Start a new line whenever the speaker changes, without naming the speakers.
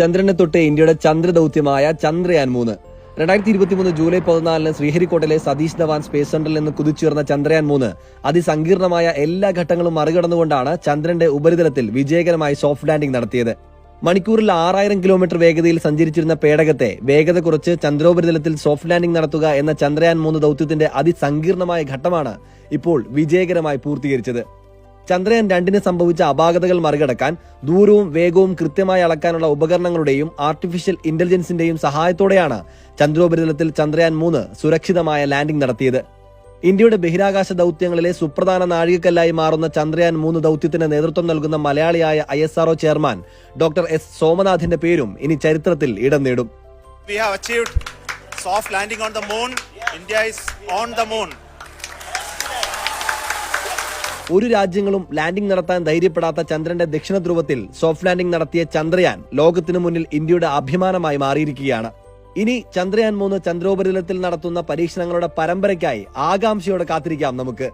ചന്ദ്രനെ തൊട്ട് ഇന്ത്യയുടെ ചന്ദ്രദൗത്യമായ ചന്ദ്രയാൻ മൂന്ന് രണ്ടായിരത്തി ഇരുപത്തിമൂന്ന് ജൂലൈ പതിനാലിന് ശ്രീഹരിക്കോട്ടയിലെ സതീഷ് ധവാൻ സ്പേസ് സെന്ററിൽ നിന്ന് കുതിച്ചുയർന്ന ചന്ദ്രയാൻ മൂന്ന് അതിസങ്കീർണമായ എല്ലാ ഘട്ടങ്ങളും മറികടന്നുകൊണ്ടാണ് ചന്ദ്രന്റെ ഉപരിതലത്തിൽ വിജയകരമായി സോഫ്റ്റ് ലാൻഡിംഗ് നടത്തിയത് മണിക്കൂറിൽ ആറായിരം കിലോമീറ്റർ വേഗതയിൽ സഞ്ചരിച്ചിരുന്ന പേടകത്തെ വേഗത കുറച്ച് ചന്ദ്രോപരിതലത്തിൽ സോഫ്റ്റ് ലാൻഡിംഗ് നടത്തുക എന്ന ചന്ദ്രയാൻ മൂന്ന് ദൗത്യത്തിന്റെ അതിസങ്കീർണമായ ഘട്ടമാണ് ഇപ്പോൾ വിജയകരമായി പൂർത്തീകരിച്ചത് ചന്ദ്രയാൻ രണ്ടിന് സംഭവിച്ച അപാകതകൾ മറികടക്കാൻ ദൂരവും വേഗവും കൃത്യമായി അളക്കാനുള്ള ഉപകരണങ്ങളുടെയും ആർട്ടിഫിഷ്യൽ ഇന്റലിജൻസിന്റെയും സഹായത്തോടെയാണ് ചന്ദ്രോപരിതലത്തിൽ ചന്ദ്രയാൻ മൂന്ന് സുരക്ഷിതമായ ലാൻഡിംഗ് നടത്തിയത് ഇന്ത്യയുടെ ബഹിരാകാശ ദൗത്യങ്ങളിലെ സുപ്രധാന നാഴികക്കല്ലായി മാറുന്ന ചന്ദ്രയാൻ മൂന്ന് ദൗത്യത്തിന് നേതൃത്വം നൽകുന്ന മലയാളിയായ I S R O chairman doctor S സോമനാഥിന്റെ പേരും ഇനി ചരിത്രത്തിൽ ഇടം നേടും
We have achieved soft landing on the moon. India is on the moon.
ഒരു രാജ്യങ്ങളും ലാൻഡിംഗ് നടത്താൻ ധൈര്യപ്പെടാത്ത ചന്ദ്രന്റെ ദക്ഷിണ ധ്രുവത്തിൽ സോഫ്റ്റ് ലാൻഡിംഗ് നടത്തിയ ചന്ദ്രയാൻ ലോകത്തിനു മുന്നിൽ ഇന്ത്യയുടെ അഭിമാനമായി മാറിയിരിക്കുകയാണ് ഇനി ചന്ദ്രയാൻ മൂന്ന് ചന്ദ്രോപരിതലത്തിൽ നടത്തുന്ന പരീക്ഷണങ്ങളുടെ പരമ്പരയ്ക്കായി ആകാംക്ഷയോടെ കാത്തിരിക്കാം നമുക്ക്